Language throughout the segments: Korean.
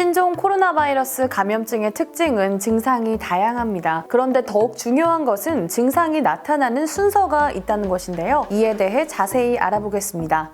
신종 코로나 바이러스 감염증의 특징은 증상이 다양합니다. 그런데 더욱 중요한 것은 증상이 나타나는 순서가 있다는 것인데요. 이에 대해 자세히 알아보겠습니다.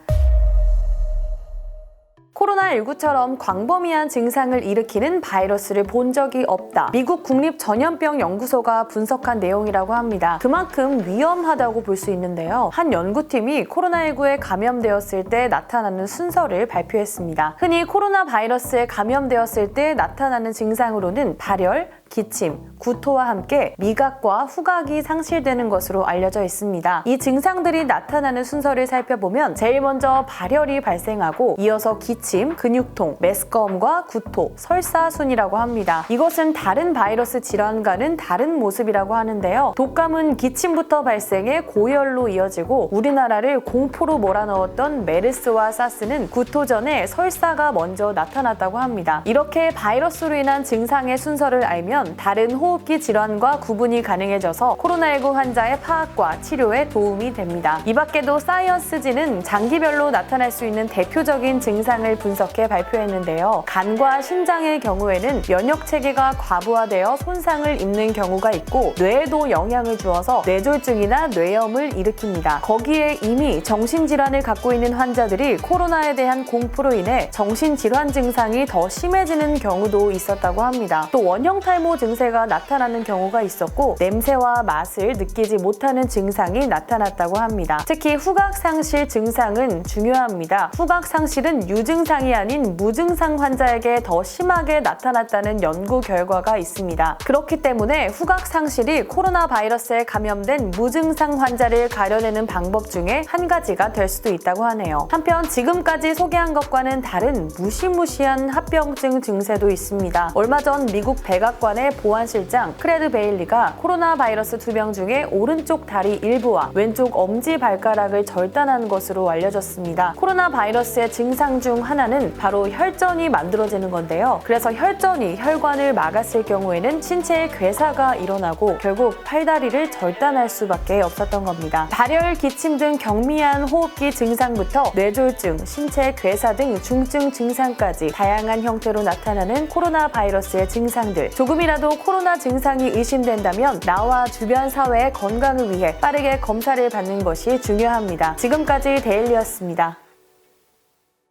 코로나19처럼 광범위한 증상을 일으키는 바이러스를 본 적이 없다. 미국 국립 전염병 연구소가 분석한 내용이라고 합니다. 그만큼 위험하다고 볼 수 있는데요. 한 연구팀이 코로나19에 감염되었을 때 나타나는 순서를 발표했습니다. 흔히 코로나 바이러스에 감염되었을 때 나타나는 증상으로는 발열, 기침, 구토와 함께 미각과 후각이 상실되는 것으로 알려져 있습니다. 이 증상들이 나타나는 순서를 살펴보면 제일 먼저 발열이 발생하고 이어서 기침, 근육통, 메스꺼움과 구토, 설사 순이라고 합니다. 이것은 다른 바이러스 질환과는 다른 모습이라고 하는데요. 독감은 기침부터 발생해 고열로 이어지고 우리나라를 공포로 몰아넣었던 메르스와 사스는 구토 전에 설사가 먼저 나타났다고 합니다. 이렇게 바이러스로 인한 증상의 순서를 알면 다른 호흡기 질환과 구분이 가능해져서 코로나19 환자의 파악과 치료에 도움이 됩니다. 이 밖에도 사이언스지는 장기별로 나타날 수 있는 대표적인 증상을 분석해 발표했는데요. 간과 심장의 경우에는 면역 체계가 과부하되어 손상을 입는 경우가 있고 뇌에도 영향을 주어서 뇌졸중이나 뇌염을 일으킵니다. 거기에 이미 정신질환을 갖고 있는 환자들이 코로나에 대한 공포로 인해 정신질환 증상이 더 심해지는 경우도 있었다고 합니다. 또 원형 탈모 증세가 나타나는 경우가 있었고 냄새와 맛을 느끼지 못하는 증상이 나타났다고 합니다. 특히 후각 상실 증상은 중요합니다. 후각 상실은 유증상이 아닌 무증상 환자에게 더 심하게 나타났다는 연구 결과가 있습니다. 그렇기 때문에 후각 상실이 코로나 바이러스에 감염된 무증상 환자를 가려내는 방법 중에 한 가지가 될 수도 있다고 하네요. 한편 지금까지 소개한 것과는 다른 무시무시한 합병증 증세도 있습니다. 얼마 전 미국 백악관 의 보안실장 크레드 베일리가 코로나 바이러스 두 명 중에 오른쪽 다리 일부와 왼쪽 엄지 발가락을 절단한 것으로 알려졌습니다. 코로나 바이러스의 증상 중 하나는 바로 혈전이 만들어지는 건데요. 그래서 혈전이 혈관을 막았을 경우에는 신체의 괴사가 일어나고 결국 팔다리를 절단할 수밖에 없었던 겁니다. 발열, 기침 등 경미한 호흡기 증상부터 뇌졸중, 신체 괴사 등 중증 증상까지 다양한 형태로 나타나는 코로나 바이러스의 증상들. 조금이라도 코로나 증상이 의심된다면 나와 주변 사회의 건강을 위해 빠르게 검사를 받는 것이 중요합니다. 지금까지 데일리였습니다.